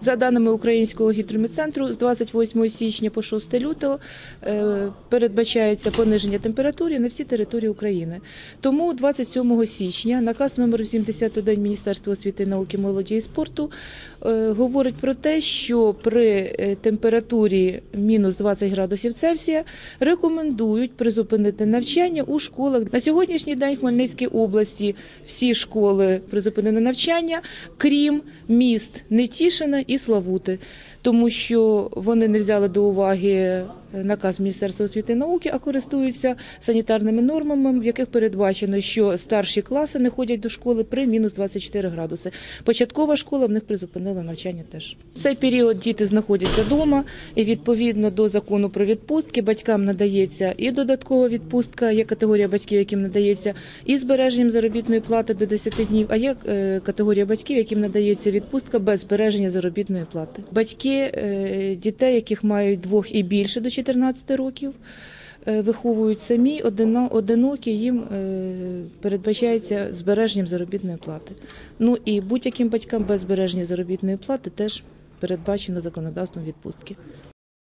За даними Українського гідрометцентру, з 28 січня по 6 лютого е, передбачається пониження температури на всій території України. Тому 27 січня наказ номер 81 Міністерства освіти науки, молоді і спорту е, говорить про те, що при е, температурі мінус 20 градусів Цельсія рекомендують призупинити навчання у школах. На сьогоднішній день в Хмельницькій області всі школи призупинено навчання, крім міст Нетішина і Славути, тому що вони не взяли до уваги наказ Міністерства освіти і науки, а користуються санітарними нормами, в яких передбачено, що старші класи не ходять до школи при мінус 24 градуси. Початкова школа в них призупинила навчання теж. Цей період діти знаходяться вдома, і відповідно до закону про відпустки батькам надається і додаткова відпустка, є категорія батьків, яким надається і збереженням заробітної плати до 10 днів, а є е, категорія батьків, яким надається відпустка без збереження заробітної плати. Батьки е, дітей, яких мають двох і більше до 14 років. е, Виховують самі одинокі, їм е, передбачається збереженням заробітної плати. Ну і будь-яким батькам без збереження заробітної плати теж передбачено законодавством відпустки.